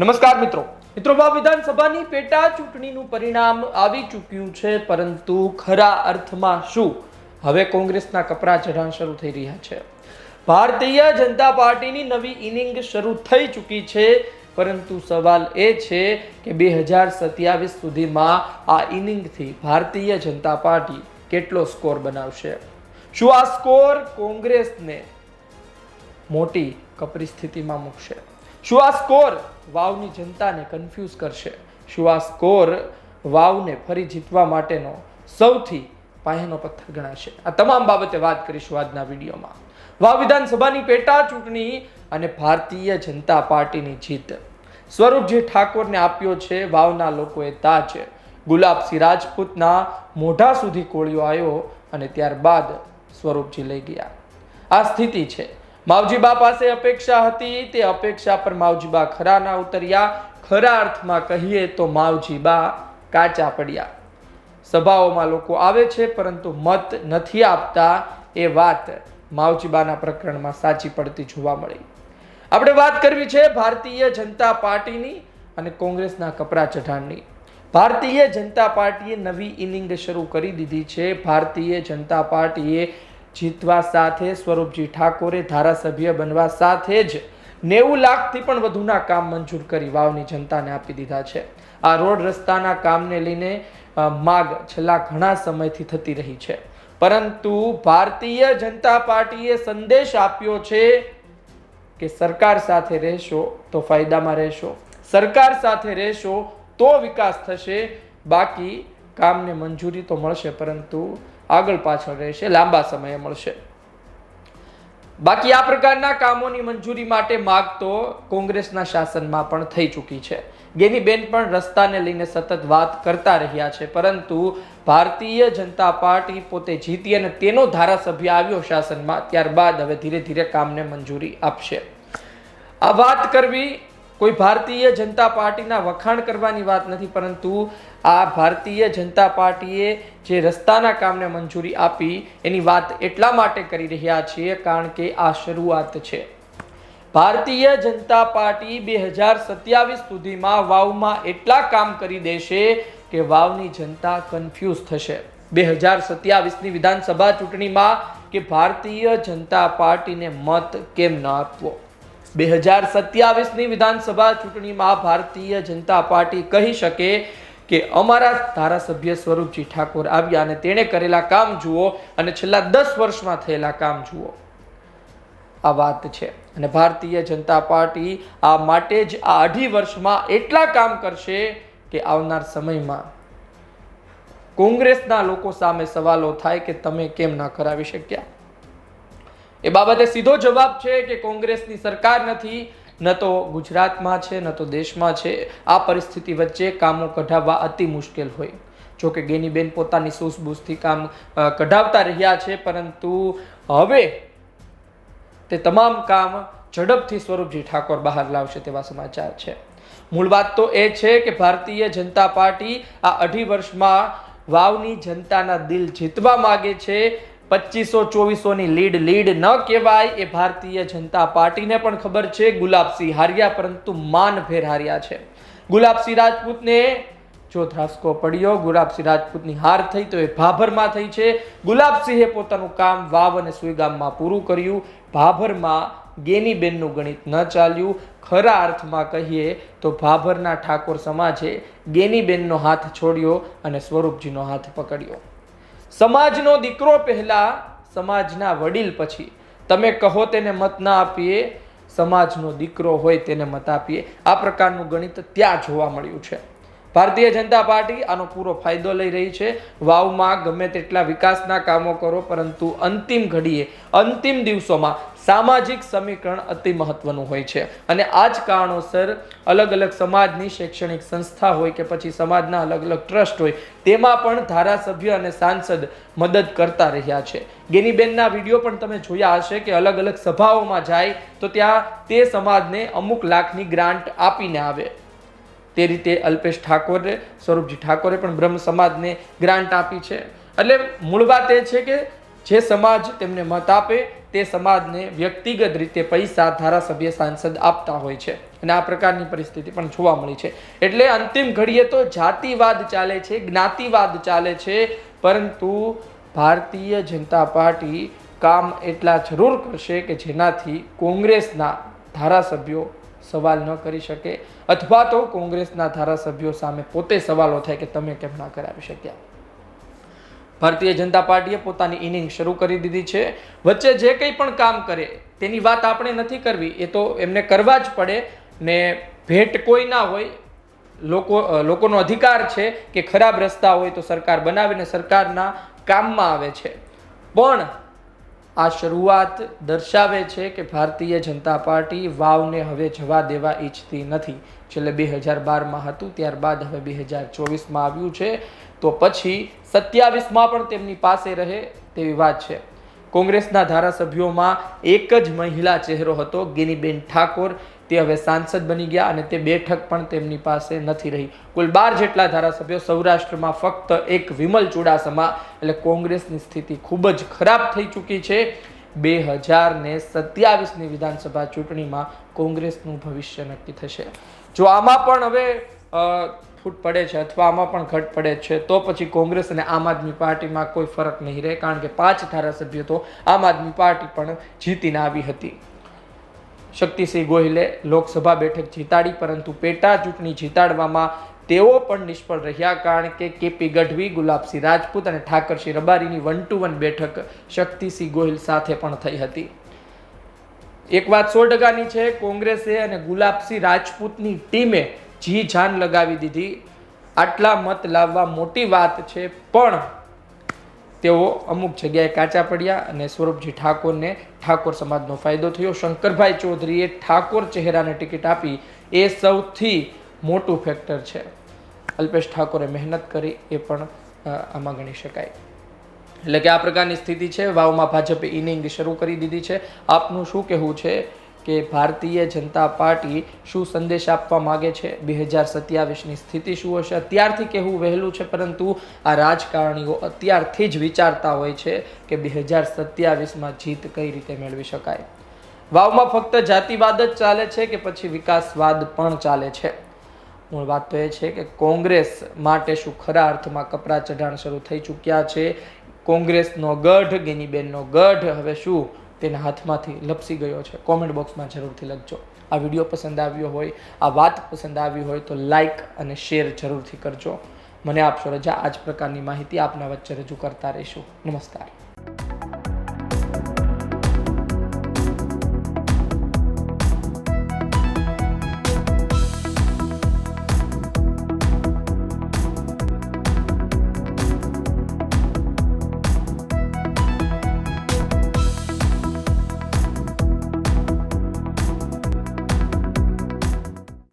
નમસ્કાર મિત્રો. મિત્રો વિધાનસભાની પેટા ચૂંટણીનું પરિણામ આવી ચૂક્યું છે, પરંતુ ખરા અર્થમાં શું? હવે કોંગ્રેસના કપરા ચઢાણ શરૂ થઈ રહ્યા છે. ભારતીય જનતા પાર્ટીની નવી ઇનિંગ શરૂ થઈ ચૂકી છે, પરંતુ સવાલ એ છે કે બે હજાર સત્યાવીસ સુધીમાં આ ઇનિંગથી ભારતીય જનતા પાર્ટી કેટલો સ્કોર બનાવશે? શું આ સ્કોર કોંગ્રેસને મોટી કપરી સ્થિતિમાં મૂકશે? શું આ સ્કોર વાવની જનતાને કન્ફ્યુઝ કરશે? શું આ સ્કોર વાવને ફરી જીતવા માટેનો સૌથી પાયાનો પથ્થર ગણાશે? આ તમામ બાબતે વાત કરીશું આજના વિડીયોમાં. વાવ વિધાનસભાની પેટા ચૂંટણી અને ભારતીય જનતા પાર્ટીની જીત. સ્વરૂપજી ઠાકોરને આપ્યો છે વાવના લોકોએ તાજ. ગુલાબસિંહ રાજપૂતના મોઢા સુધી કોળિયો આવ્યો અને ત્યારબાદ સ્વરૂપજી લઈ ગયા. આ સ્થિતિ છે. માવજીબા પાસે અપેક્ષા હતી, તે અપેક્ષા પર માવજીબા ખરા ના ઉતર્યા. ખરા અર્થમાં કહીએ તો માવજીબા કાચા પડ્યા. સભાઓમાં લોકો આવે છે, પરંતુ મત નથી આપતા. એ વાત માવજીબાના પ્રકરણમાં સાચી પડતી જોવા મળી. આપણે વાત કરવી છે ભારતીય જનતા પાર્ટીની અને કોંગ્રેસના કપરા ચઢાણની. ભારતીય જનતા પાર્ટીએ નવી ઇનિંગ શરૂ કરી દીધી છે. ભારતીય જનતા પાર્ટીએ જીતવા સાથે સ્વરૂપજી ઠાકોરે ધારાસભ્ય બનવા સાથે જ નેવું લાખથી પણ વધુના કામ મંજૂર કરી વાવની જનતાને આપી દીધા છે. આ રોડ રસ્તાના કામને લઈને માગ છેલ્લા ઘણા સમયથી થતી રહી છે. પરંતુ ભારતીય જનતા પાર્ટીએ સંદેશ આપ્યો છે કે સરકાર સાથે રહેશો તો ફાયદામાં રહેશો. સરકાર સાથે રહેશો તો વિકાસ થશે. બાકી કામને મંજૂરી તો મળશે, પરંતુ આગળ પાછળ રહેશે, લાંબા સમયે મળશે. બાકી આ પ્રકારના કામોની મંજૂરી માટે માગ તો કોંગ્રેસના શાસનમાં પણ થઈ ચૂકી છે. ગેનીબેન પણ રસ્તાને લઈને સતત વાત કરતા રહ્યા છે, પરંતુ ભારતીય જનતા પાર્ટી પોતે જીતી અને તેનો ધારાસભ્ય આવ્યો શાસનમાં, ત્યારબાદ હવે ધીરે ધીરે કામને મંજૂરી આપશે. આ વાત કરવી કોઈ ભારતીય જનતા પાર્ટીના વખાણ કરવાની વાત નથી, પરંતુ આ ભારતીય જનતા પાર્ટીએ જે રસ્તાના કામને મંજૂરી આપી, એની વાત એટલા માટે કરી રહ્યા છીએ કારણ કે આ શરૂઆત છે. ભારતીય જનતા પાર્ટી બે હજાર સત્યાવીસ સુધીમાં વાવમાં એટલા કામ કરી દેશે કે વાવની જનતા કન્ફ્યુઝ થશે. બે હજાર સત્યાવીસની વિધાનસભા ચૂંટણીમાં કે ભારતીય જનતા પાર્ટીને મત કેમ ન આપવો? બે હજાર સત્યાવીસની વિધાનસભા ચૂંટણીમાં ભારતીય જનતા પાર્ટી કહી શકે કે અમારા ધારાસભ્ય સ્વરૂપજી ઠાકોર આવ્યા અને તેણે કરેલા કામ જુઓ અને છેલ્લા દસ વર્ષમાં થયેલા કામ જુઓ. આ વાત છે. અને ભારતીય જનતા પાર્ટી આ માટે જ આ અઢી વર્ષમાં એટલા કામ કરશે કે આવનાર સમયમાં કોંગ્રેસના લોકો સામે સવાલો થાય કે તમે કેમ ના કરાવી શક્યા? એ બાબતે સીધો જવાબ છે કે કોંગ્રેસની સરકાર નથી, ન તો ગુજરાતમાં છે, ન તો દેશમાં છે. આ પરિસ્થિતિ વચ્ચે કામો કઢાવવા અતિ મુશ્કેલ હોય. જો કે ગેનીબેન પોતાની સૂઝબૂઝથી કામ કઢાવતા રહ્યા છે, પરંતુ હવે તે તમામ કામ ઝડપથી સ્વરૂપજી ઠાકોર બહાર લાવશે તેવા સમાચાર છે. મૂળ વાત તો એ છે કે ભારતીય જનતા પાર્ટી આ અઢી વર્ષમાં વાવની જનતાના દિલ જીતવા માગે છે. પચીસો ચોવીસોની લીડ લીડ ન કહેવાય એ ભારતીય જનતા પાર્ટીને પણ ખબર છે. ગુલાબસિંહ હાર્યા પરંતુ માનભેર હાર્યા છે. ગુલાબસિંહ રાજપૂતને જો ધ્રાસકો પડ્યો, ગુલાબસિંહ રાજપૂતની હાર થઈ તો એ ભાભરમાં થઈ છે. ગુલાબસિંહે પોતાનું કામ વાવ અને સુઈગામમાં પૂરું કર્યું. ભાભરમાં ગેનીબેનનું ગણિત ન ચાલ્યું. ખરા અર્થમાં કહીએ તો ભાભરના ઠાકોર સમાજે ગેનીબેનનો હાથ છોડ્યો અને સ્વરૂપજીનો હાથ પકડ્યો. સમાજનો દીકરો પહેલા સમાજના વડીલ પછી. તમે કહો તેને મત ના આપીએ, સમાજનો દીકરો હોય તેને મત આપીએ. આ પ્રકારનું ગણિત ત્યાં જોવા મળ્યું છે. ભારતીય જનતા પાર્ટી આનો પૂરો ફાયદો લઈ રહી છે. વાવમાં ગમે તેટલા વિકાસના કામો કરો, પરંતુ અંતિમ ઘડીએ, અંતિમ દિવસોમાં સામાજિક સમીકરણ અતિ મહત્વનું હોય છે. અને આ જ કારણોસર અલગ અલગ સમાજની શૈક્ષણિક સંસ્થા હોય કે પછી સમાજના અલગ અલગ ટ્રસ્ટ હોય, તેમાં પણ ધારાસભ્ય અને સાંસદ મદદ કરતા રહ્યા છે. ગેનીબેનના વીડિયો પણ તમે જોયા હશે કે અલગ અલગ સભાઓમાં જાય તો ત્યાં તે સમાજને અમુક લાખની ગ્રાન્ટ આપીને આવે. તે રીતે અલ્પેશ ઠાકોરે, સ્વરૂપજી ઠાકોરે પણ બ્રહ્મ સમાજને ગ્રાન્ટ આપી છે. એટલે મૂળ વાત એ છે કે જે સમાજ તેમને મત આપે, તે સમાજને વ્યક્તિગત રીતે પૈસા ધારાસભ્ય સાંસદ આપતા હોય છે. અને આ પ્રકારની પરિસ્થિતિ પણ જોવા મળી છે. એટલે અંતિમ ઘડીએ તો જાતિવાદ ચાલે છે, જ્ઞાતિવાદ ચાલે છે, પરંતુ ભારતીય જનતા પાર્ટી કામ એટલા જરૂર કરશે કે જેનાથી કોંગ્રેસના ધારાસભ્યો સવાલ ન કરી શકે અથવા તો કોંગ્રેસના ધારાસભ્યો સામે પોતે સવાલો થાય કે તમે કેમ ના કરાવી શક્યા? ભારતીય જનતા પાર્ટીએ પોતાની ઇનિંગ શરૂ કરી દીધી છે. વચ્ચે જે કંઈ પણ કામ કરે, તેની વાત આપણે નથી કરવી. એ તો એમને કરવા જ પડે ને ભેટ કોઈ ના હોય, લોકો લોકોનો અધિકાર છે કે ખરાબ રસ્તા હોય તો સરકાર બનાવીને સરકારના કામમાં આવે છે. પણ આ શરૂઆત દર્શાવે છે કે ભારતીય જનતા પાર્ટી વાવને હવે જવા દેવા ઈચ્છતી નથી. છેલ્લે બે હજાર બારમાં હતું, ત્યારબાદ હવે બે હજાર ચોવીસમાં આવ્યું છે. તો પછી સત્યાવીસમાં પણ તેમની પાસે રહે તેવી વાત છે. કોંગ્રેસના ધારાસભ્યોમાં એક જ મહિલા ચહેરો હતો, ગિનીબેન ઠાકોર. તે હવે સાંસદ બની ગયા અને તે બેઠક પણ તેમની પાસે નથી રહી. કુલ બાર જેટલા ધારાસભ્યો સૌરાષ્ટ્રમાં ફક્ત એક વિમલ ચુડાસમા એટલે કોંગ્રેસની સ્થિતિ ખૂબ જ ખરાબ થઈ ચૂકી છે. બે હજાર ને સત્યાવીસની વિધાનસભા ચૂંટણીમાં કોંગ્રેસનું ભવિષ્ય નક્કી થશે. જો આમાં પણ હવે ફૂટ પડે છે અથવા આમાં પણ ઘટ પડે છે, તો પછી કોંગ્રેસ અને આમ આદમી પાર્ટીમાં કોઈ ફરક નહીં રહે, કારણ કે પાંચ ધારાસભ્યો તો આમ આદમી પાર્ટી પણ જીતીને આવી હતી. શક્તિસિંહ ગોહિલે લોકસભા બેઠક જીતાડી, પરંતુ પેટા ચૂંટણી જીતાડવામાં તેઓ પણ નિષ્ફળ રહ્યા કારણ કે કેપી ગઢવી, ગુલાબસિંહ રાજપૂત અને ઠાકરસિંહ રબારીની વન ટુ વન બેઠક શક્તિસિંહ ગોહિલ સાથે પણ થઈ હતી. એક વાત સો ટકાની છે, કોંગ્રેસે અને ગુલાબસિંહ રાજપૂતની ટીમે જી જાન લગાવી દીધી. આટલા મત લાવવા મોટી વાત છે, પણ તેઓ અમુક જગ્યાએ કાચા પડ્યા અને સ્વરૂપજી ઠાકોરને ઠાકોર સમાજનો ફાયદો થયો. શંકરભાઈ ચૌધરીએ ઠાકોર ચહેરાને ટિકિટ આપી. એ સૌથી મોટું ફેક્ટર છે. અલ્પેશ ઠાકોરે મહેનત કરી, એ પણ આમાં ગણી શકાય. એટલે કે આ પ્રકારની સ્થિતિ છે. વાવમાં ભાજપે ઇનિંગ શરૂ કરી દીધી છે. આપનું શું કહેવું છે? કે ભારતીય જનતા પાર્ટી શું સંદેશ આપવા માગે છે? બે હજાર સત્યાવીસની સ્થિતિ શું હશે? અત્યારથી કહેવું વહેલું છે, પરંતુ આ રાજકારણીઓ અત્યારથી જ વિચારતા હોય છે કે બે હજાર સત્યાવીસમાં જીત કઈ રીતે મેળવી શકાય. વાવમાં ફક્ત જાતિવાદ જ ચાલે છે કે પછી વિકાસવાદ પણ ચાલે છે? મૂળ વાત તો એ છે કે કોંગ્રેસ માટે શું ખરા અર્થમાં કપરા ચઢાણ શરૂ થઈ ચૂક્યા છે? કોંગ્રેસનો ગઢ, ગેનીબેનનો ગઢ, હવે શું તેના હાથમાંથી લપસી ગયો છે. કોમેન્ટ બોક્સમાં જરૂરથી લખજો. આ વીડિયો પસંદ આવ્યો હોય, આ વાત પસંદ આવી હોય તો લાઇક અને શેર જરૂરથી કરજો. મને આપશો રજા. આ જ પ્રકારની માહિતી આપના વચ્ચે રજૂ કરતા રહીશું. નમસ્કાર.